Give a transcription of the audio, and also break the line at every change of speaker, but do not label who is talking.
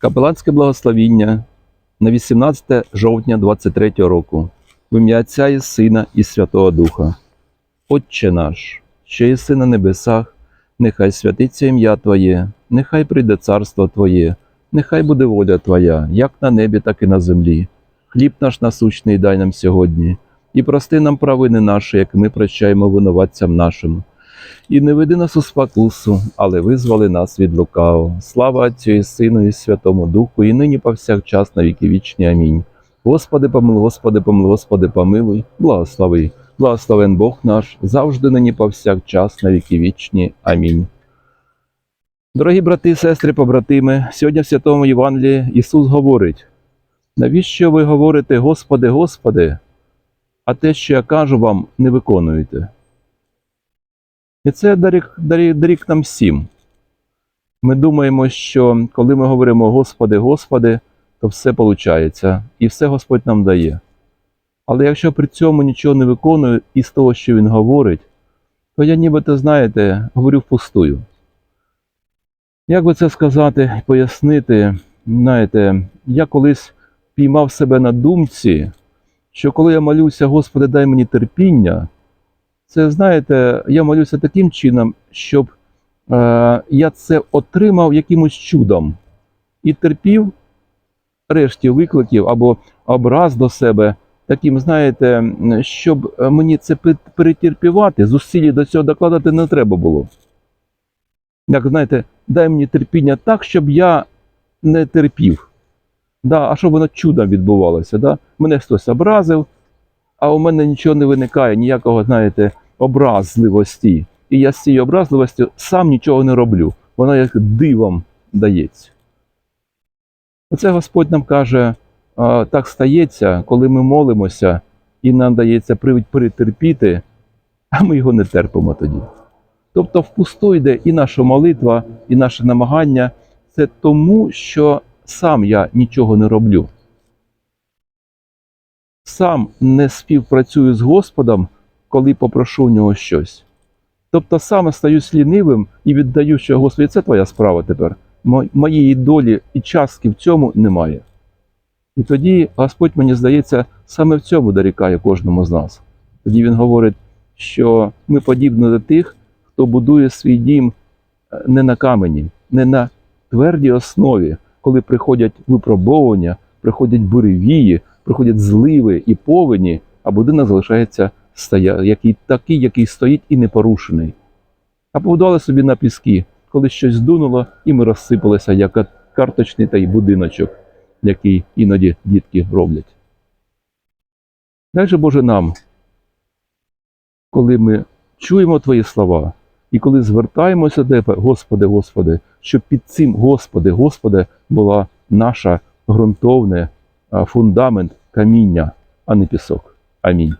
Капеланське благословіння на 18 жовтня 23 року. В ім'я Отця і Сина і Святого Духа. Отче наш, що єси на небесах, нехай святиться ім'я Твоє, нехай прийде царство Твоє, нехай буде воля Твоя, як на небі, так і на землі. Хліб наш насущний дай нам сьогодні, і прости нам провини наші, як ми прощаємо винуватцям нашим. І не веди нас у спокусу, але визволи нас від лукавого. Слава Отцю і Сину, і Святому Духу, і нині повсякчас на віки вічні. Амінь. Господи, помилуй, Господи, помилуй, Господи, помилуй, благослови. Благословен Бог наш, завжди нині повсякчас на віки вічні. Амінь. Дорогі брати, сестри, побратими, сьогодні в Святому Євангелії Ісус говорить: навіщо ви говорите, Господи, Господи, а те, що я кажу вам, не виконуєте? І це дарік, дарік, дарік нам всім. Ми думаємо, що коли ми говоримо Господи, Господи, то все виходить, і все Господь нам дає. Але якщо при цьому нічого не виконую із того, що Він говорить, то я нібито, знаєте, говорю впустую. Як би це сказати, пояснити, знаєте, я колись піймав себе на думці, що коли я молюся, Господи, дай мені терпіння, це, знаєте, я молюся таким чином, щоб е, я це отримав якимось чудом і терпів решті викликів або образ до себе, таким, знаєте, щоб мені це перетерпівати, зусилля до цього докладати не треба було. Як знаєте, дай мені терпіння так, щоб я не терпів. Да, а щоб воно чудом відбувалося. Да? Мене хтось образив, а у мене нічого не виникає, ніякого, знаєте, образливості. І я з цією образливостю сам нічого не роблю. Вона як дивом дається. Оце Господь нам каже, так стається, коли ми молимося, і нам дається привід перетерпіти, а ми його не терпимо тоді. Тобто впусту йде і наша молитва, і наше намагання це тому, що сам я нічого не роблю сам не співпрацюю з Господом, коли попрошу у нього щось. Тобто сам стаюсь лінивим і віддаю, що Господи, це твоя справа тепер. Моєї долі і частки в цьому немає. І тоді Господь, мені здається, саме в цьому дорікає кожному з нас. Тоді Він говорить, що ми подібні до тих, хто будує свій дім е, не на камені, не на твердій основі, коли приходять випробовування, приходять буревії, приходять зливи і повені, а будинок залишається стоя, який, такий, який стоїть і непорушений. А побудували собі на піски, коли щось здунуло, і ми розсипалися, як карточний той будиночок, який іноді дітки роблять. Дай же Боже нам, коли ми чуємо Твої слова, і коли звертаємося до Тебе, Господи, Господи, щоб під цим Господи, Господи, була наша ґрунтовне фундамент каміння, а не пісок. Амінь.